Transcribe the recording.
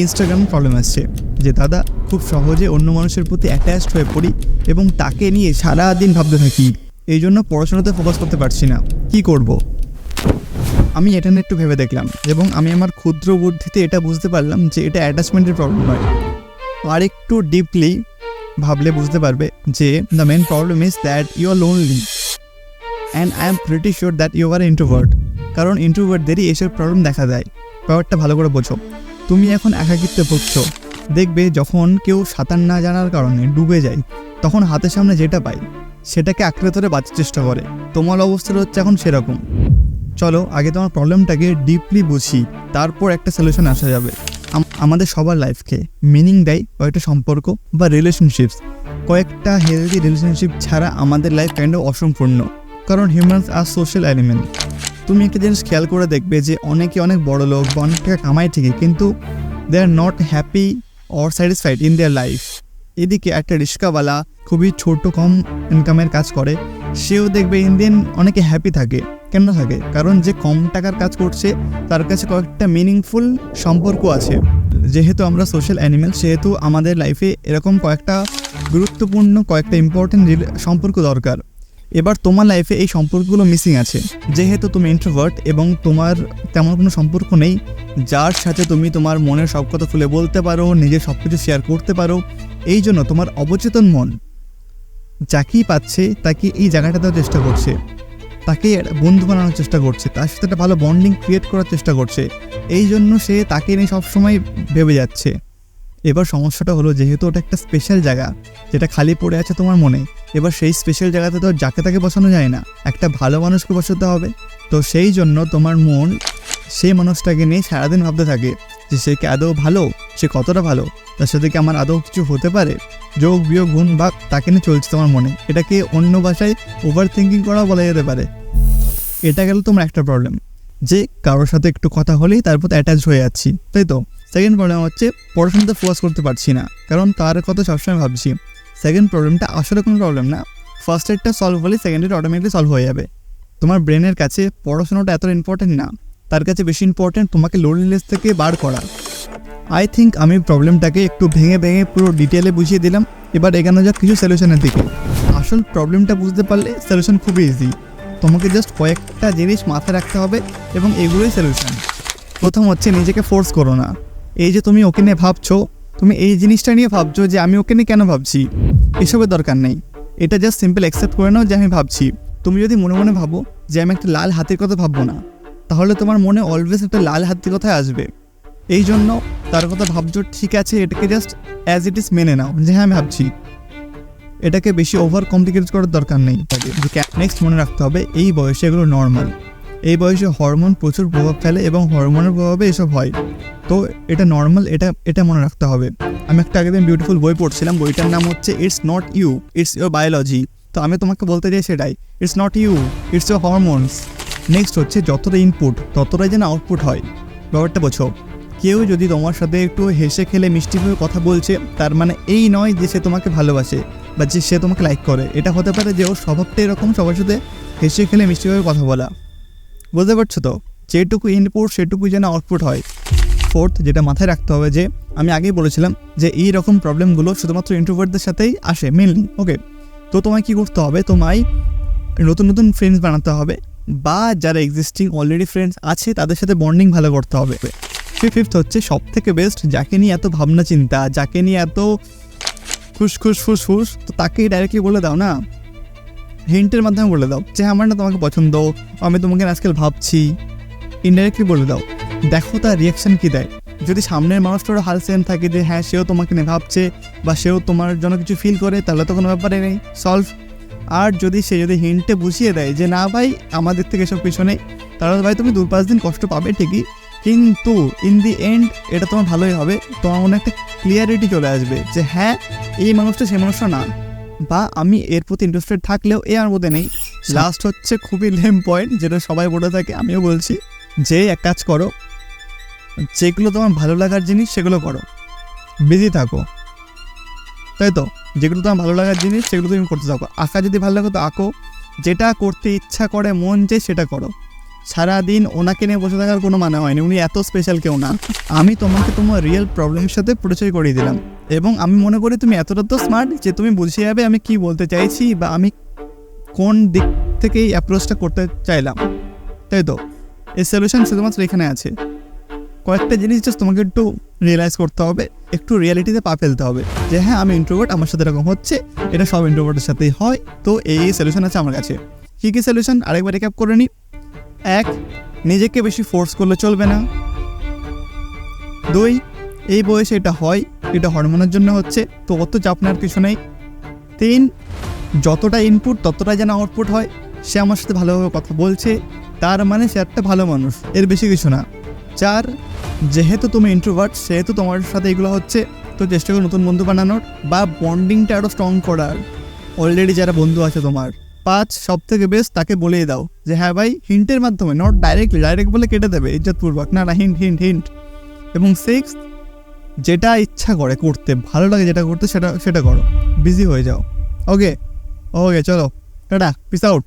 Instagram problem আসছে যে দাদা, খুব সহজে অন্য মানুষের প্রতি অ্যাটাচড হয়ে পড়ি এবং তাকে নিয়ে সারা দিন ভাবতে থাকি। এই জন্য পড়াশোনাতে ফোকাস করতে পারছি না। কি করব। আমি এটা নিয়ে একটু ভেবে দেখলাম এবং আমি আমার ক্ষুদ্র বুদ্ধিতে এটা বুঝতে পারলাম যে এটা অ্যাটাচমেন্টের প্রবলেম নয়। আর একটু ডিপলি ভাবলে বুঝতে পারবে যে the main problem is that you are lonely and I am pretty sure that you are introvert কারণ ইন্ট্রোভার্টদেরই এসব প্রবলেম দেখা দেয়। ব্যাপারটা ভালো করে বোঝো। তুমি এখন একাকিত্বে ভুগছো। দেখবে যখন কেউ সাঁতার না জানার কারণে ডুবে যায়, তখন হাতের সামনে যেটা পায়, সেটাকে আঁকড়ে ধরে বাঁচার চেষ্টা করে। তোমার অবস্থাটা হচ্ছে এখন সেরকম। চলো, আগে তোমার প্রবলেমটাকে ডিপলি বুঝি, তারপর একটা সলিউশন আসা যাবে। আমাদের সবার লাইফকে মিনিং দেয় কয়েকটা সম্পর্ক বা রিলেশনশিপস কয়েকটা হেলদি রিলেশনশিপ ছাড়া আমাদের লাইফ কাইন্ড অসম্পূর্ণ। কারণ হিউম্যানস আর সোশ্যাল এলিমেন্ট তুমি একটা জিনিস খেয়াল করে দেখবে যে অনেকে অনেক বড় লোক বা অনেক টাকা কামায় ঠিকই, কিন্তু they are not happy or satisfied in their life এদিকে একটা রিক্সাওয়ালা খুবই ছোট, কম ইনকামের কাজ করে, সেও দেখবে ইন্ডিয়ান অনেকে হ্যাপি থাকে কেন থাকে, কারণ যে কম টাকার কাজ করছে, তার কাছে কয়েকটা মিনিংফুল সম্পর্ক আছে। যেহেতু আমরা সোশ্যাল অ্যানিমেল সেহেতু আমাদের লাইফে এরকম কয়েকটা গুরুত্বপূর্ণ, কয়েকটা ইম্পর্টেন্ট সম্পর্ক দরকার। এবার তোমার লাইফে এই সম্পর্কগুলো মিসিং আছে। যেহেতু তুমি ইন্ট্রোভার্ট এবং তোমার তেমন কোনো সম্পর্ক নেই, যার সাথে তুমি তোমার মনের সব কথা খুলে বলতে পারো, নিজের সব কিছু শেয়ার করতে পারো, এই জন্য তোমার অবচেতন মন যাকেই পাচ্ছে, তাকে এই জায়গাটা দেওয়ার চেষ্টা করছে। তাকে বন্ধু বানানোর চেষ্টা করছে, তার সাথে একটা ভালো বন্ডিং ক্রিয়েট করার চেষ্টা করছে। এই জন্য সে তাকে নিয়ে সবসময় ভেবে যাচ্ছে। এবার সমস্যাটা হলো যেহেতু ওটা একটা স্পেশাল জায়গা, যেটা খালি পড়ে আছে তোমার মনে, এবার সেই স্পেশাল জায়গাতে তো যাকে তাকে বসানো যায় না, একটা ভালো মানুষকে বসাতে হবে। তো সেই জন্য তোমার মন সেই মানুষটাকে নিয়ে সারাদিন ভাবতে থাকে যে সে কি আদৌ ভালো, সে কতটা ভালো, তার সাথে কি আমার আদৌ কিছু হতে পারে? যোগ, বিয়োগ, গুণ ভাগ তাকে নিয়ে চলছে তোমার মনে। এটাকে অন্য ভাষায় ওভার থিঙ্কিং করাও বলা যেতে পারে। এটা গেল তোমার একটা প্রবলেম যে কারোর সাথে একটু কথা হলেই তারপর অ্যাটাচ হয়ে যাচ্ছি, তাই তো? সেকেন্ড প্রবলেম হচ্ছে পড়াশোনাতে ফোকাস করতে পারছি না। কারণ তার কথা সবসময় ভাবছি। সেকেন্ড প্রবলেমটা আসলে কোনো প্রবলেম না। ফার্স্ট এডটা সলভ হলে সেকেন্ড এড অটোমেটিকলি সলভ হয়ে যাবে। তোমার ব্রেনের কাছে পড়াশোনাটা এত ইম্পর্টেন্ট না। তার কাছে বেশি ইম্পর্টেন্ট তোমাকে লোনলিনেস থেকে বার করা। আই থিঙ্ক আমি প্রবলেমটাকে একটু ভেঙে ভেঙে পুরো ডিটেলে বুঝিয়ে দিলাম। এবার এগানো যাক কিছু সলিউশনের দিকে। আসল প্রবলেমটা বুঝতে পারলে সলিউশন খুবই ইজি তোমাকে জাস্ট কয়েকটা জিনিস মাথায় রাখতে হবে এবং এগুলোই সলিউশন প্রথম হচ্ছে নিজেকে ফোর্স করো না। এই যে তুমি ওকে নিয়ে ভাবছ, তুমি এই জিনিসটা নিয়ে ভাবছ যে আমি ওকে নিয়ে কেন ভাবছি? এসবের দরকার নেই। এটা জাস্ট সিম্পল অ্যাকসেপ্ট করে নাও যে আমি ভাবছি। তুমি যদি মনে মনে ভাবো যে আমি একটা লাল হাতির কথা ভাববো না, তাহলে তোমার মনে অলওয়েজ একটা লাল হাতির কথাই আসবে। এই জন্য তার কথা ভাবছ, ঠিক আছে, এটাকে জাস্ট অ্যাজ ইট ইজ মেনে নাও যে হ্যাঁ আমি ভাবছি। এটাকে বেশি ওভার কমপ্লিকেট করার দরকার নেই। নেক্সট মনে রাখতে হবে, এই বয়সে এগুলো নর্মাল এই বয়সে হরমোন প্রচুর প্রভাব ফেলে এবং হরমোনের প্রভাবে এসব হয়। তো এটা নর্মাল এটা এটা মনে রাখতে হবে। আমি একটা আগে দিন বিউটিফুল বই পড়ছিলাম, বইটার নাম হচ্ছে it's not you it's your biology তো আমি তোমাকে বলতে চাই সেটাই it's not you it's your hormones next হচ্ছে যতটা ইনপুট ততটাই যেন আউটপুট হয়। ব্যাপারটা বোঝো, কেউ যদি তোমার সাথে একটু হেসে খেলে, মিষ্টিভাবে কথা বলছে, তার মানে এই নয় যে সে তোমাকে ভালোবাসে বা যে সে তোমাকে লাইক করে। এটা হতে পারে যে ওর স্বভাবটা এরকম, সবার সাথে হেসে খেলে, মিষ্টিভাবে কথা বলা। বুঝতে পারছ তো? যেটুকু ইনপুট সেটুকু যেন আউটপুট হয়। ফোর্থ যেটা মাথায় রাখতে হবে যে, আমি আগেই বলেছিলাম যে এই রকম প্রবলেমগুলো শুধুমাত্র ইন্ট্রোভার্টদের সাথেই আসে মেনলি ওকে তো তোমায় কী করতে হবে? তোমায় নতুন নতুন ফ্রেন্ডস বানাতে হবে বা যারা এক্সিস্টিং অলরেডি ফ্রেন্ডস আছে, তাদের সাথে বন্ডিং ভালো করতে হবে। ফিফথ হচ্ছে সব থেকে বেস্ট যাকে নিয়ে এত ভাবনা চিন্তা, যাকে নিয়ে এত খুশ খুশ, ফুস ফুস, তো তাকেই ডাইরেক্টলি বলে দাও না? হিন্টের মাধ্যমে বলে দাও যে আমার না তোমাকে পছন্দ, আমি তোমাকে আজকাল ভাবছি। ইনডাইরেক্টলি বলে দাও। দেখো তার রিয়াকশন কী দেয়। যদি সামনের মানুষটারও হাল সেম থাকে যে হ্যাঁ সেও তোমাকে নিয়ে ভাবছে বা সেও তোমার জন্য কিছু ফিল করে তাহলে তো কোনো ব্যাপারে নেই। সলভ আর যদি সে যদি হিন্টে বুঝিয়ে দেয় যে না ভাই আমাদের থেকে এসব কিছু নেই তাহলে ভাই তুমি দু পাঁচ দিন কষ্ট পাবে ঠিকই। কিন্তু ইন দি এন্ড এটা তোমার ভালোই হবে। তোমার মনে একটা ক্লিয়ারিটি চলে আসবে যে হ্যাঁ এই মানুষটা সেই মানুষটা না। বা আমি এর প্রতি ইন্টারেস্টেড থাকলেও এ আমার মধ্যে নেই। লাস্ট হচ্ছে খুবই লেম পয়েন্ট যেটা সবাই বলে থাকে আমিও বলছি। যে এক কাজ করো যেগুলো তোমার ভালো লাগার জিনিস, সেগুলো করো। বিজি থাকো। তাই তো? যেগুলো তোমার ভালো লাগার জিনিস, সেগুলো তুমি করতে থাকো। আঁকা যদি ভালো লাগে তো আঁকো। যেটা করতে ইচ্ছা করে, মন চাই সেটা করো। সারাদিন ওনাকে নিয়ে বসে থাকার কোনো মানে হয়নি। উনি এত স্পেশাল কেউ না। আমি তোমাকে তোমার রিয়েল প্রবলেমের সাথে পরিচয় করিয়ে দিলাম। এবং আমি মনে করি তুমি এতটা তো স্মার্ট যে তুমি বুঝে যাবে আমি কি বলতে চাইছি বা আমি কোন দিক থেকে এই অ্যাপ্রোচটা করতে চাইলাম। তাই তো? এই সলিউশন শুধুমাত্র এখানে আছে। কয়েকটা জিনিস জাস্ট তোমাকে একটু রিয়েলাইজ করতে হবে, একটু রিয়ালিটিতে পা ফেলতে হবে যে হ্যাঁ আমি ইন্ট্রোভার্ট আমার সাথে এরকম হচ্ছে, এটা সব ইন্ট্রোভার্টের সাথেই হয়। তো এই সলিউশন আছে আমার কাছে। কী কী সলিউশন আরেকবার রেক্যাপ করে নিই এক, নিজেকে বেশি ফোর্স করলে চলবে না। দুই, এই বয়সে এটা হয়, এটা হরমোনের জন্য হচ্ছে, তো অত চাপ নেওয়ার কিছু নেই। তিন, যতটা ইনপুট ততটাই যেন আউটপুট হয়, সে আমার সাথে ভালোভাবে কথা বলছে, তার মানে সে একটা ভালো মানুষ, এর বেশি কিছু না। চার যেহেতু তুমি ইন্ট্রোভার্ট সেহেতু তোমার সাথে এগুলো হচ্ছে, তো চেষ্টা করো নতুন বন্ধু বানানোর বা বন্ডিংটা আরও স্ট্রং করার। অলরেডি যারা বন্ধু আছে তোমার, পাঁচ সব থেকে বেস্ট তাকে বলেই দাও যে হ্যাঁ ভাই হিন্টের মাধ্যমে নট ডাইরেক্টলি ডাইরেক্ট বলে কেটে দেবে, ইজ্জতপূর্বক, না না হিন্ট হিন্ট হিন্ট এবং সিক্স যেটা ইচ্ছা করে করতে, ভালো লাগে যেটা করতে, সেটা সেটা করো। বিজি হয়ে যাও। ওকে ওকে চলো, টাটা পিস আউট